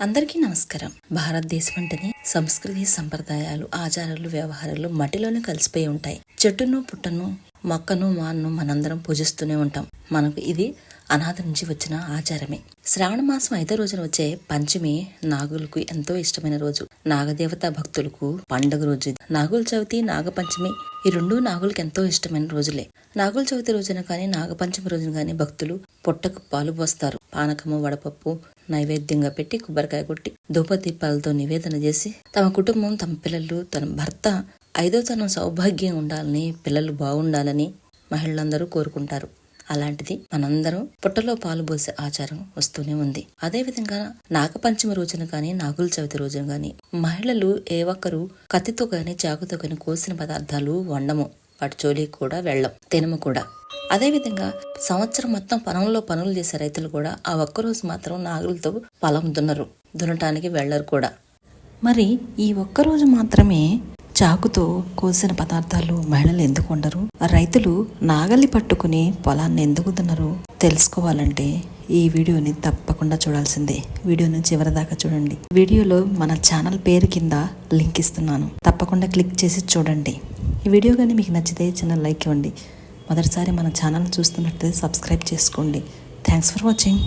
అందరికీ నమస్కారం. భారతదేశం అంటేనే సంస్కృతి సంప్రదాయాలు ఆచారాలు వ్యవహారాలు మట్టిలోనే కలిసిపోయి ఉంటాయి. చెట్టును పుట్టను మొక్కను మాన్ను మనందరం పూజిస్తూనే ఉంటాం. మనకు ఇది అనాథ నుంచి వచ్చిన ఆచారమే. శ్రావణ మాసం ఐదో రోజున వచ్చే పంచమి నాగులకు ఎంతో ఇష్టమైన రోజు. నాగదేవత భక్తులకు పండుగ రోజు నాగుల చవితి నాగపంచమి ఈ రెండు నాగులకు ఎంతో ఇష్టమైన రోజులే. నాగుల చవితి రోజున కానీ నాగపంచమి రోజున కానీ భక్తులు పొట్టకు పాలు పోస్తారు. పానకము వడపప్పు నైవేద్యంగా పెట్టి కొబ్బరికాయ కొట్టి ధూపదీపాలతో నివేదన చేసి తమ కుటుంబం తమ పిల్లలు తన భర్త ఐదో తనం సౌభాగ్యం ఉండాలని పిల్లలు బాగుండాలని మహిళలందరూ కోరుకుంటారు. అలాంటిది మనందరం పుట్టలో పాలు పోసే ఆచారం వస్తూనే ఉంది. అదేవిధంగా నాగపంచమి రోజున కానీ నాగుల చవితి రోజున కానీ మహిళలు ఏ ఒక్కరు కత్తితో కానీ చాకుతో కానీ కోసిన పదార్థాలు వండము. వాటి జోలికి కూడా వెళ్ళం తినము కూడా. అదేవిధంగా సంవత్సరం మొత్తం పొలంలో పనులు చేసే రైతులు కూడా ఆ ఒక్కరోజు మాత్రం నాగులతో పొలం దున్నరు దున్నటానికి వెళ్ళరు కూడా. మరి ఈ ఒక్కరోజు మాత్రమే చాకుతో కోసిన పదార్థాలు మహిళలు ఎందుకు ఉండరు రైతులు నాగలి పట్టుకుని పొలాన్ని ఎందుకు తిన్నారు తెలుసుకోవాలంటే ఈ వీడియోని తప్పకుండా చూడాల్సిందే. వీడియోని చివరిదాకా చూడండి. వీడియోలో మన ఛానల్ పేరు కింద లింక్ ఇస్తున్నాను. తప్పకుండా క్లిక్ చేసి చూడండి. ఈ వీడియో కానీ మీకు నచ్చితే చిన్న లైక్ ఇవ్వండి. మొదటిసారి మన ఛానల్ చూస్తున్నట్లయితే సబ్స్క్రైబ్ చేసుకోండి. Thanks for watching.